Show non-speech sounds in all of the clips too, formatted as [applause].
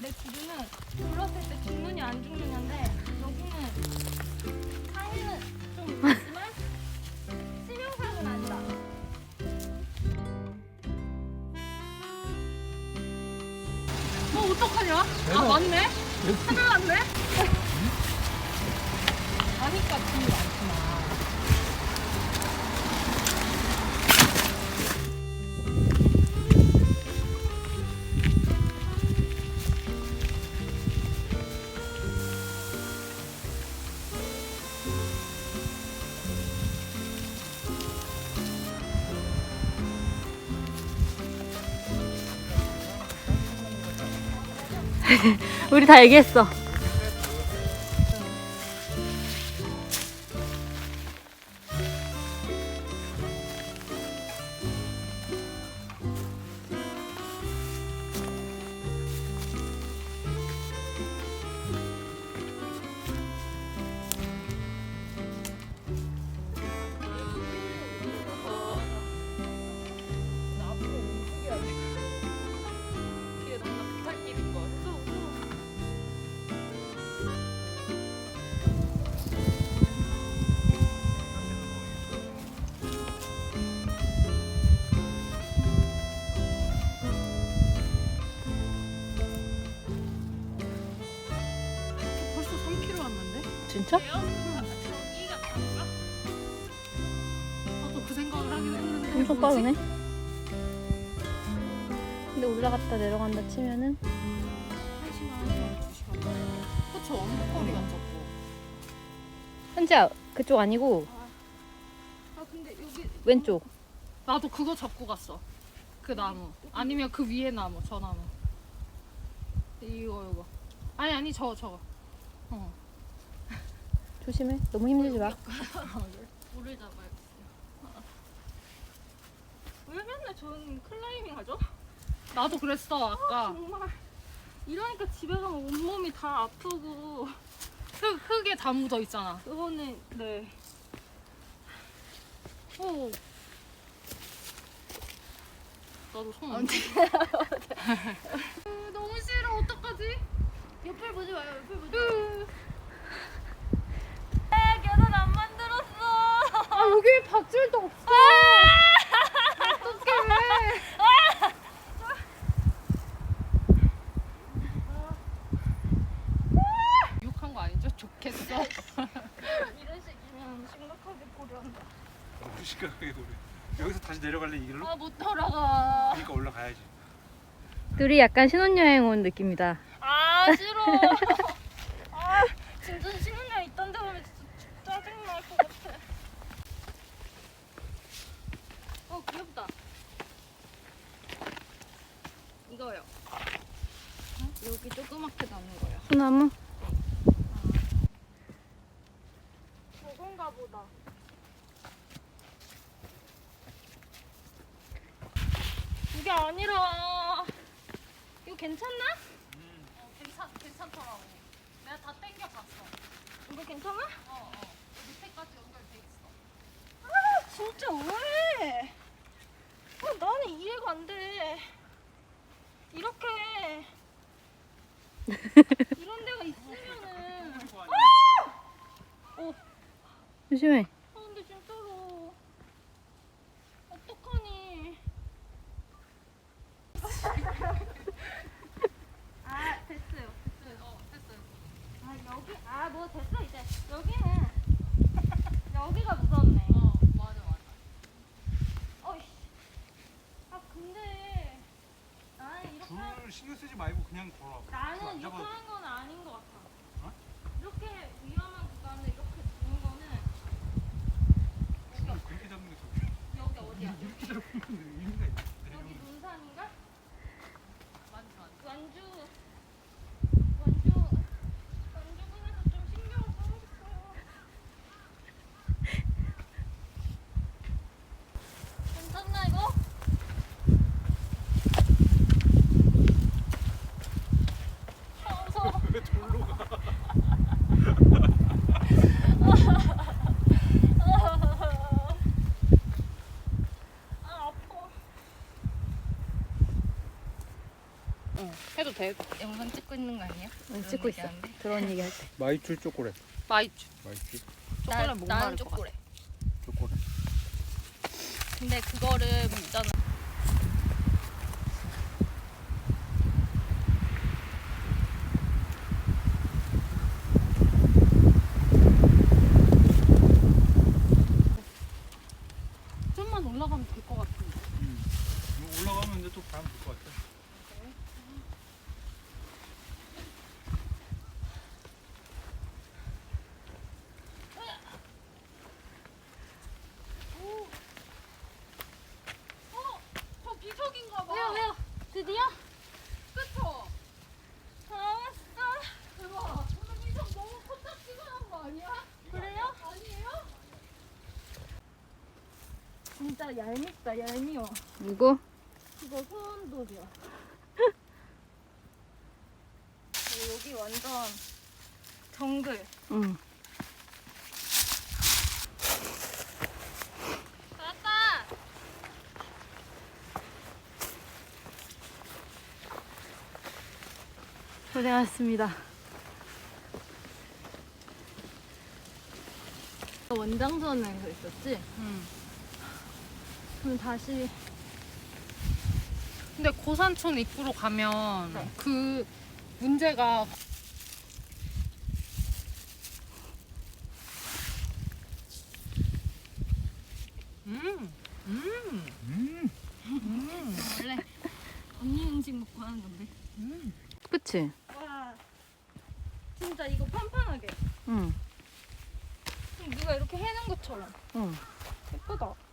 내 기준은 불렀을 때 죽느냐 안 죽느냐인데 여기는 사회는 좀 있지만 치명상은 아니다. 어 어떡하냐? 아 맞네. 큰일 났네. 아니까 돈이 [laughs] 우리 다 얘기했어. 진짜? 그 엄청? 빠르네. 근데 올라갔다 내려간다 치면은. 그쵸, 거리가. 현지야 그쪽 아니고 아 근데 여기 왼쪽. 나도 그거 잡고 갔어. 그 나무. 아니면 그 위에 나무, 저 나무. 이거 이거. 아니 아니 저거 저거. 어. 조심해. 너무 힘들지 마. 물을 잡아야겠어요. 왜 맨날 저는 클라이밍 하죠? 나도 그랬어 아까. 정말 이러니까 집에 가면 온몸이 다 아프고 흙 흙에 다 묻어 있잖아. 그거는 네. 오. 나도 손 안. 으, [laughs] [laughs] 너무 싫어 어떡하지? 옆을 보지 마요. 옆을 보지 으. 마. 계단 안 만들었어. 아 여기 밧줄도 없어. 어떡해. 욕한 거 아니죠? 좋겠어. 이런 식이면 심각하게 고려한다. 너무 심각하게 노래. 여기서 다시 내려갈래 이 길로? 아 못 돌아가. 그러니까 올라가야지. 둘이 약간 신혼여행 온 느낌이다. 아 싫어. 아 진짜 신혼여행 있던 데 보면 진짜 짜증 날 것 같아. 어 귀엽다. 이거요. 어? 여기 조그맣게 담는 거요. 소나무? 저건가 보다. 이게 아니라 이거 괜찮나? 어 괜찮 괜찮더라고. 내가 다 땡겨 봤어. 이거 괜찮아? 어 어. 밑에까지 연결돼 있어. 아 진짜 왜? 아, 나는 이해가 안 돼. 이렇게 [laughs] 이런 데가 있으면은 조심해. 아 근데 진짜로 어떡하니? 아 됐어요. 됐어요. 어 됐어요. 아 여기 아 뭐 됐어 이제 여기는 여기가 무섭네. 어 맞아 맞아. 어이씨. 아 근데 나는 이렇게 하- 줄을 신경 쓰지 말고 그냥 걸어. 나는 이렇게 잡아도 돼. 하는 건 아닌 것 같아. 어? 이렇게 위험한 구간을 이렇게 두는 거는 줄을 그렇게 잡는 게 좋게. 여기 어디야? 이렇게 잡으면 의미가 있어. 여기 논산인가? 맞아 맞아. 완주 완주 완주군에서 좀 신경을 써야겠어요. 괜찮나 이거? 아, 무서워. 왜 돌로 가? 아 아파. 응. 해도 돼. 돼? 영상 찍고 있는 거 아니야? 응, 찍고 있어. 그런 얘기 할 때. [laughs] 마이쮸 초콜릿. 마이쮸. 마이쮸 초콜릿 나- 못 나는 마를 것 같아. 초콜릿. 초콜릿. 근데 그거를 먹잖아. 올라가면 될 것 같은데. 음. 올라가면 이제 또 가면 될것 같아. 어, 저 비석인가 봐. 왜요 왜요? 드디어? 그쵸? 다 왔어. 대박. 오늘 비석 너무 코딱지가 난거 아니야? 그래요? 아니에요? 진짜 얄밉다 얄미워. 누구? 이거 소원돌이야. [laughs] 여기 완전 정글. 응. 나왔다. 고생하셨습니다. 원장선에 그랬었지? 응. 그럼 다시 근데 고산촌 입구로 가면 네. 그 문제가 음, 음, 음. 음, 원래 언니 음식 먹고 하는 건데. 음. 그치? 와 진짜 이거 판판하게. 응. 좀 누가 이렇게 해놓은 것처럼. 응. 예쁘다.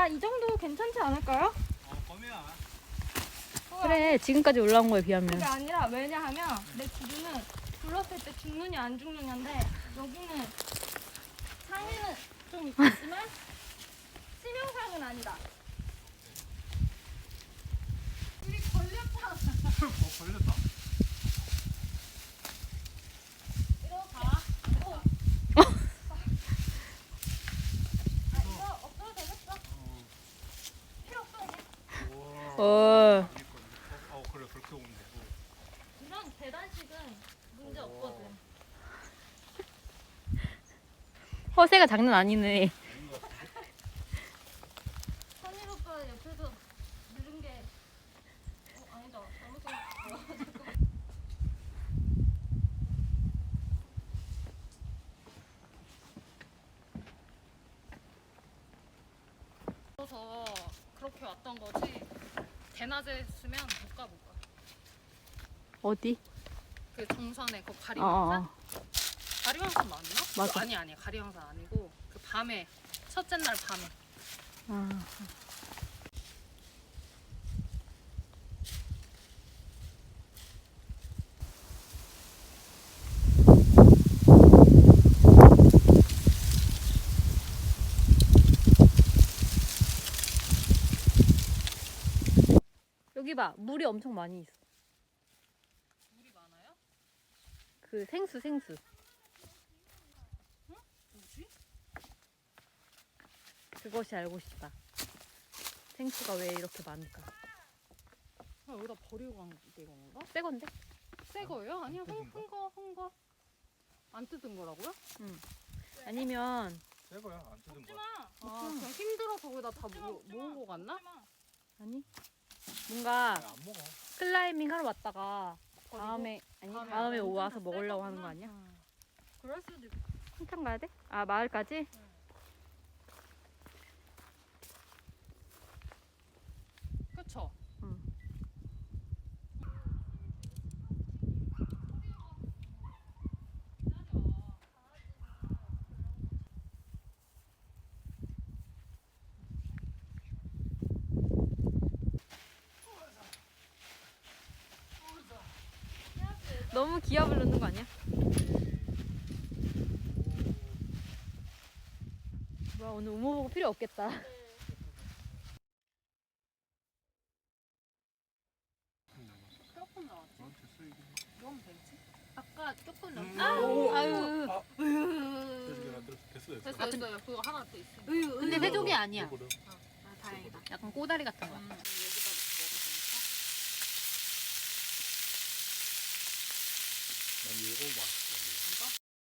아, 이 정도 괜찮지 않을까요? 어, 범이야. 그래, 지금까지 올라온 거에 비하면. 그게 아니라 왜냐하면 내 기준은 불렀을 때 죽느냐 안 죽느냐인데 여기는 상해는 좀 있지만 치명상은 아니다. 우리 걸렸다. 어, 걸렸다. 이거 가. 어. 아, 이거 없어도 되겠어. 어. 필요 없어 이제. 우와. 어. 아닐 건데. 어, 어, 그래 그렇게 오면 돼. 어. 이런 계단식은 문제 없거든. 허세가 장난 아니네. 선일 오빠 옆에서 누른 게 어, 아니다. 잘못 생각했어. 그래서 그렇게 왔던 거지. 대낮에 쓰면 못 가, 못 가. 어디? 그 정선에 그 어, 어, 가리왕산? 어. 가리왕산 맞나? 맞아. 그 아니 아니 가리왕산 아니고 그 밤에 첫째 날 밤에 아. 여기 봐, 물이 엄청 많이 있어. 물이 많아요? 그 생수, 생수. 뭐지? 그것이 알고 싶다. 생수가 왜 이렇게 많을까? 아, 여기다 버리고 간게 건가? 새 건데? 새 거예요? 아니야 뜯은 거? 흥거흥 거 안 뜯은 거라고요? 아니면 새 거야. 안 뜯은 거야. 마. 아 그냥 힘들어서 거기다 다 모, 모은 거 같나? 아니 뭔가 야, 안 먹어. 클라이밍 하러 왔다가 다음에 아니 다음에 다음에 완전 와서 새 먹으려고 하는. 거 아니야? 응. 그럴 수도 있고. 한참 가야 돼? 아 마을까지? 그쵸? 응. 너무 기압을 넣는 거 아니야? 뭐야 오늘 우모 보고 필요 없겠다. 조금 나왔지? 어, 됐어 되지? 아까 조금 음. 넘. 오. 아유. 아, 됐어, 됐어, 됐어. 됐어 됐어요 그거 하나 또 있어 으유, 근데. 세족이 아니야. 해버려. 다행이다. 약간 꼬다리 같은 거야. 음. 난 이거 맛있어.